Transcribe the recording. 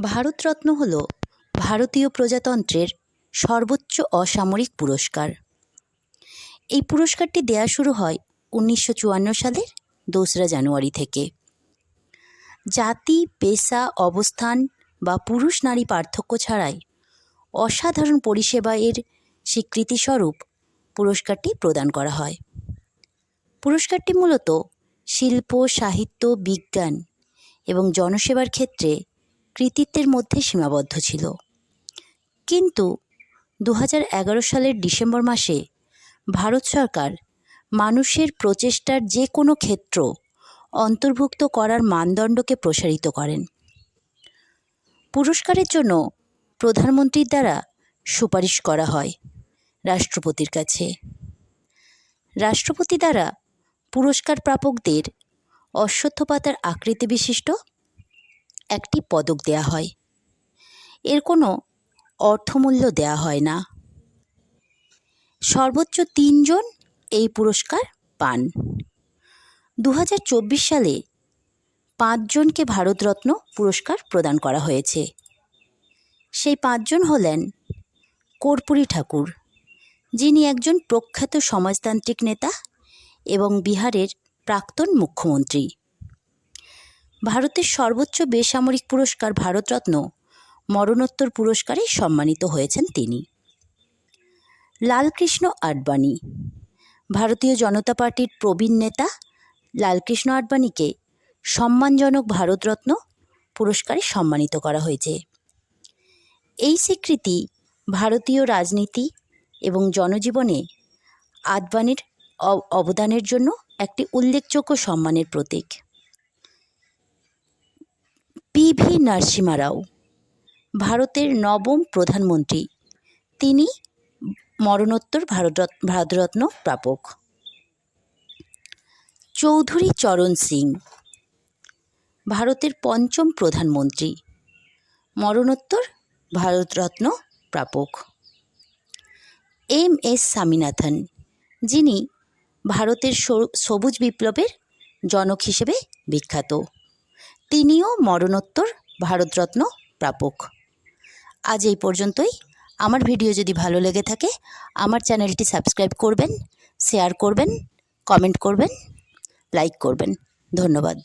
ভারতরত্ন হল ভারতীয় প্রজাতন্ত্রের সর্বোচ্চ অসামরিক পুরস্কার। এই পুরস্কারটি দেওয়া শুরু হয় উনিশশো চুয়ান্ন সালের দোসরা জানুয়ারি থেকে। জাতি, পেশা, অবস্থান বা পুরুষ নারী পার্থক্য ছাড়াই অসাধারণ পরিষেবা এর স্বীকৃতিস্বরূপ পুরস্কারটি প্রদান করা হয়। পুরস্কারটি মূলত শিল্প, সাহিত্য, বিজ্ঞান এবং জনসেবার ক্ষেত্রে কৃতিত্বের মধ্যে সীমাবদ্ধ ছিল। কিন্তু দু হাজার এগারো সালের ডিসেম্বর মাসে ভারত সরকার মানুষের প্রচেষ্টার যে কোনো ক্ষেত্র অন্তর্ভুক্ত করার মানদণ্ডকে প্রসারিত করেন। পুরস্কারের জন্য প্রধানমন্ত্রীর দ্বারা সুপারিশ করা হয় রাষ্ট্রপতির কাছে। রাষ্ট্রপতি দ্বারা পুরস্কার প্রাপকদের অশ্বত্থ পাতার আকৃতি বিশিষ্ট একটি পদক দেয়া হয়। এর কোনো অর্থমূল্য দেয়া হয় না। সর্বোচ্চ তিনজন এই পুরস্কার পান। দু হাজার চব্বিশ সালে পাঁচজনকে ভারতরত্ন পুরস্কার প্রদান করা হয়েছে। সেই পাঁচজন হলেন কর্পূরী ঠাকুর, যিনি একজন প্রখ্যাত সমাজতান্ত্রিক নেতা এবং বিহারের প্রাক্তন মুখ্যমন্ত্রী। ভারতের সর্বোচ্চ বেসামরিক পুরস্কার ভারতরত্ন, মরণোত্তর পুরস্কারে সম্মানিত হয়েছেন তিনি। লালকৃষ্ণ আডবাণী, ভারতীয় জনতা পার্টির প্রবীণ নেতা লালকৃষ্ণ আডবাণীকে সম্মানজনক ভারতরত্ন পুরস্কারে সম্মানিত করা হয়েছে। এই স্বীকৃতি ভারতীয় রাজনীতি এবং জনজীবনে আডবাণীর অবদানের জন্য একটি উল্লেখযোগ্য সম্মানের প্রতীক। নরসিমা রাও, ভারতের নবম প্রধানমন্ত্রী। তিনি মরণোত্তর ভারতরত্ন ভারতরত্ন প্রাপক। চৌধুরী চরণ সিং, ভারতের পঞ্চম প্রধানমন্ত্রী। মরণোত্তর ভারতরত্ন প্রাপক। এম এস স্বামীনাথন, যিনি ভারতের সবুজ বিপ্লবের জনক হিসেবে বিখ্যাত। তিনিও মরণোত্তর ভারতরত্ন প্রাপক। আজ এই পর্যন্তই। আমার ভিডিও যদি ভালো লেগে থাকে, আমার চ্যানেলটি সাবস্ক্রাইব করবেন, শেয়ার করবেন, কমেন্ট করবেন, লাইক করবেন। ধন্যবাদ।